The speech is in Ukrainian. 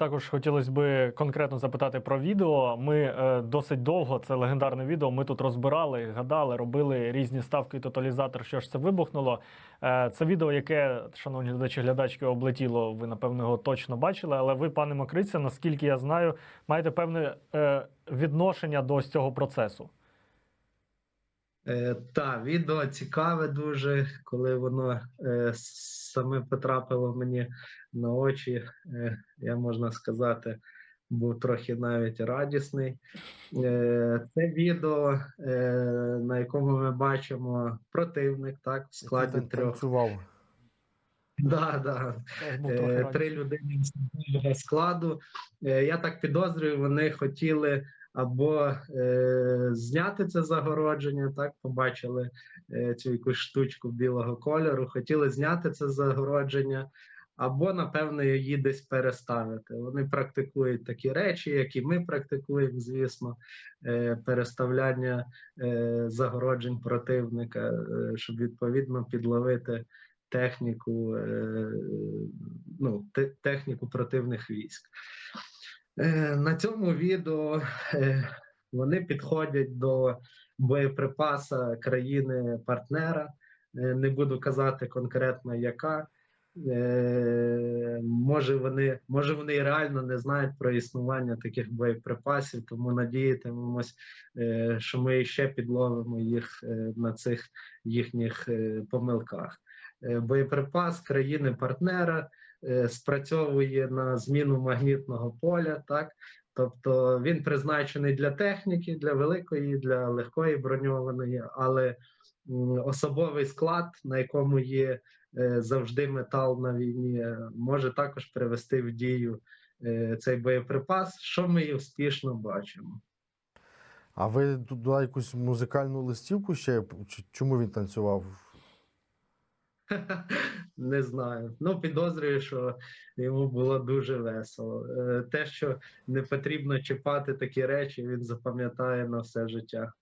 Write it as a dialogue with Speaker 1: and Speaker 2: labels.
Speaker 1: Також хотілося б конкретно запитати про відео. Ми е, досить довго, це легендарне відео. Ми тут розбирали, гадали, робили різні ставки і тоталізатор. Що ж це вибухнуло? Е, це відео, яке, шановні глядачі, глядачки, облетіло. Ви напевно його точно бачили. Але ви, пане Мокриця, наскільки я знаю, маєте певне е, відношення до ось цього процесу.
Speaker 2: Е, та, відео цікаве дуже, коли воно е, саме потрапило мені на очі, е, я можна сказати, був трохи навіть радісний. Е, це відео, е, на якому ми бачимо противник, так, в складі
Speaker 3: Який
Speaker 2: трьох.
Speaker 3: танцював.
Speaker 2: Да, да. Е, Три людини особового складу. Е, Я так підозрюю, вони хотіли або е, зняти це загородження, так побачили е, цю якусь штучку білого кольору, хотіли зняти це загородження, або, напевно, її десь переставити. Вони практикують такі речі, які ми практикуємо, звісно, е, переставляння е, загороджень противника, е, щоб відповідно підловити техніку, ну, те- техніку противних військ. Е, На цьому відео е, вони підходять до боєприпаса країни-партнера. Е, Не буду казати конкретно яка. Може, вони, може, вони і реально не знають про існування таких боєприпасів, тому надіятимемось, що ми ще підловимо їх на цих їхніх помилках. Боєприпас країни-партнера спрацьовує на зміну магнітного поля, так тобто він призначений для техніки, для великої, для легкої броньованої, але особовий склад, на якому є е, завжди метал на війні, е, може також привести в дію е, цей боєприпас, що ми і успішно бачимо.
Speaker 3: А ви тут якусь музикальну листівку ще? Чому він танцював?
Speaker 2: Не знаю. Ну, підозрюю, що йому було дуже весело. Е, Те, що не потрібно чіпати такі речі, він запам'ятає на все життя.